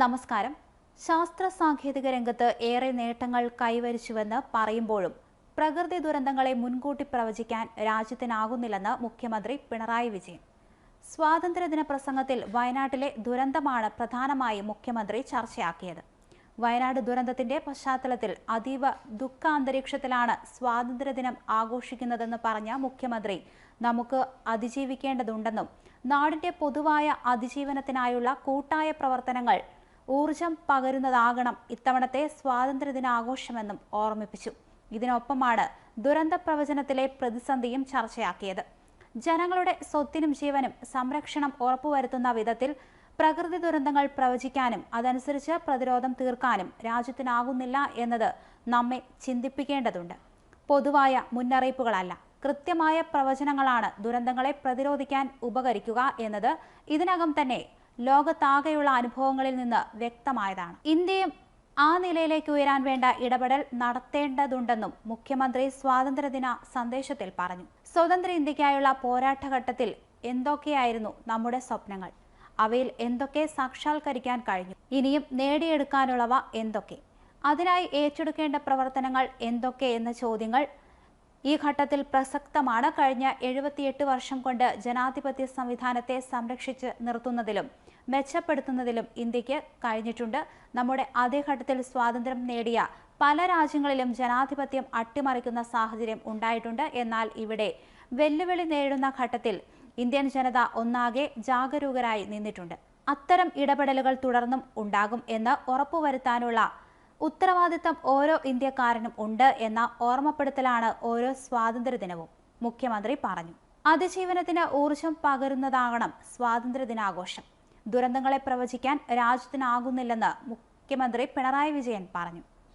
നമസ്കാരം. ശാസ്ത്ര സാങ്കേതിക രംഗത്ത് ഏറെ നേട്ടങ്ങൾ കൈവരിച്ചുവെന്ന് പറയുമ്പോഴും പ്രകൃതി ദുരന്തങ്ങളെ മുൻകൂട്ടി പ്രവചിക്കാൻ രാജ്യത്തിനാകുന്നില്ലെന്ന് മുഖ്യമന്ത്രി പിണറായി വിജയൻ. സ്വാതന്ത്ര്യദിന പ്രസംഗത്തിൽ വയനാട്ടിലെ ദുരന്തമാണ് പ്രധാനമായും മുഖ്യമന്ത്രി ചർച്ചയാക്കിയത്. വയനാട് ദുരന്തത്തിന്റെ പശ്ചാത്തലത്തിൽ അതീവ ദുഃഖാന്തരീക്ഷത്തിലാണ് സ്വാതന്ത്ര്യദിനം ആഘോഷിക്കുന്നതെന്ന് പറഞ്ഞ മുഖ്യമന്ത്രി നമുക്ക് അതിജീവിക്കേണ്ടതുണ്ടെന്നും നാടിന്റെ പൊതുവായ അതിജീവനത്തിനായുള്ള കൂട്ടായ പ്രവർത്തനങ്ങൾ ഊർജം പകരുന്നതാകണം ഇത്തവണത്തെ സ്വാതന്ത്ര്യദിനാഘോഷമെന്നും ഓർമ്മിപ്പിച്ചു. ഇതിനൊപ്പമാണ് ദുരന്ത പ്രവചനത്തിലെ പ്രതിസന്ധിയും ചർച്ചയാക്കിയത്. ജനങ്ങളുടെ സ്വത്തിനും ജീവനും സംരക്ഷണം ഉറപ്പുവരുത്തുന്ന വിധത്തിൽ പ്രകൃതി ദുരന്തങ്ങൾ പ്രവചിക്കാനും അതനുസരിച്ച് പ്രതിരോധം തീർക്കാനും രാജ്യത്തിനാകുന്നില്ല എന്നത് നമ്മെ ചിന്തിപ്പിക്കേണ്ടതുണ്ട്. പൊതുവായ മുന്നറിയിപ്പുകളല്ല കൃത്യമായ പ്രവചനങ്ങളാണ് ദുരന്തങ്ങളെ പ്രതിരോധിക്കാൻ ഉപകരിക്കുക എന്നത് ഇതിനകം തന്നെ ലോകത്താകെയുള്ള അനുഭവങ്ങളിൽ നിന്ന് വ്യക്തമായതാണ്. ഇന്ത്യയും ആ നിലയിലേക്ക് ഉയരാൻ വേണ്ട ഇടപെടൽ നടത്തേണ്ടതുണ്ടെന്നും മുഖ്യമന്ത്രി സ്വാതന്ത്ര്യദിന സന്ദേശത്തിൽ പറഞ്ഞു. സ്വതന്ത്ര ഇന്ത്യക്കായുള്ള പോരാട്ടഘട്ടത്തിൽ എന്തൊക്കെയായിരുന്നു നമ്മുടെ സ്വപ്നങ്ങൾ? അവയിൽ എന്തൊക്കെ സാക്ഷാത്കരിക്കാൻ കഴിഞ്ഞു? ഇനിയും നേടിയെടുക്കാനുള്ളവ എന്തൊക്കെ? അതിനായി ഏറ്റെടുക്കേണ്ട പ്രവർത്തനങ്ങൾ എന്തൊക്കെ എന്ന ചോദ്യങ്ങൾ ഈ ഘട്ടത്തിൽ പ്രസക്തമാണ് കഴിഞ്ഞ എഴുപത്തിയെട്ട് വർഷം കൊണ്ട് ജനാധിപത്യ സംവിധാനത്തെ സംരക്ഷിച്ച് നിർത്തുന്നതിലും മെച്ചപ്പെടുത്തുന്നതിലും ഇന്ത്യയ്ക്ക് കഴിഞ്ഞിട്ടുണ്ട്. നമ്മുടെ അതേ ഘട്ടത്തിൽ സ്വാതന്ത്ര്യം നേടിയ പല രാജ്യങ്ങളിലും ജനാധിപത്യം അട്ടിമറിക്കുന്ന സാഹചര്യം ഉണ്ടായിട്ടുണ്ട്. എന്നാൽ ഇവിടെ വെല്ലുവിളി നേരിടുന്ന ഘട്ടത്തിൽ ഇന്ത്യൻ ജനത ഒന്നാകെ ജാഗരൂകരായി നിന്നിട്ടുണ്ട്. അത്തരം ഇടപെടലുകൾ തുടർന്നും ഉണ്ടാകും എന്ന് ഉറപ്പുവരുത്താനുള്ള ഉത്തരവാദിത്തം ഓരോ ഇന്ത്യക്കാരനും ഉണ്ട് എന്ന ഓർമ്മപ്പെടുത്തലാണ് ഓരോ സ്വാതന്ത്ര്യദിനവും. മുഖ്യമന്ത്രി പറഞ്ഞു. അതിജീവനത്തിന് ഊർജം പകരുന്നതാകണം സ്വാതന്ത്ര്യദിനാഘോഷം. ദുരന്തങ്ങളെ പ്രവചിക്കാൻ രാജ്യത്തിനാകുന്നില്ലെന്ന് മുഖ്യമന്ത്രി പിണറായി വിജയൻ പറഞ്ഞു.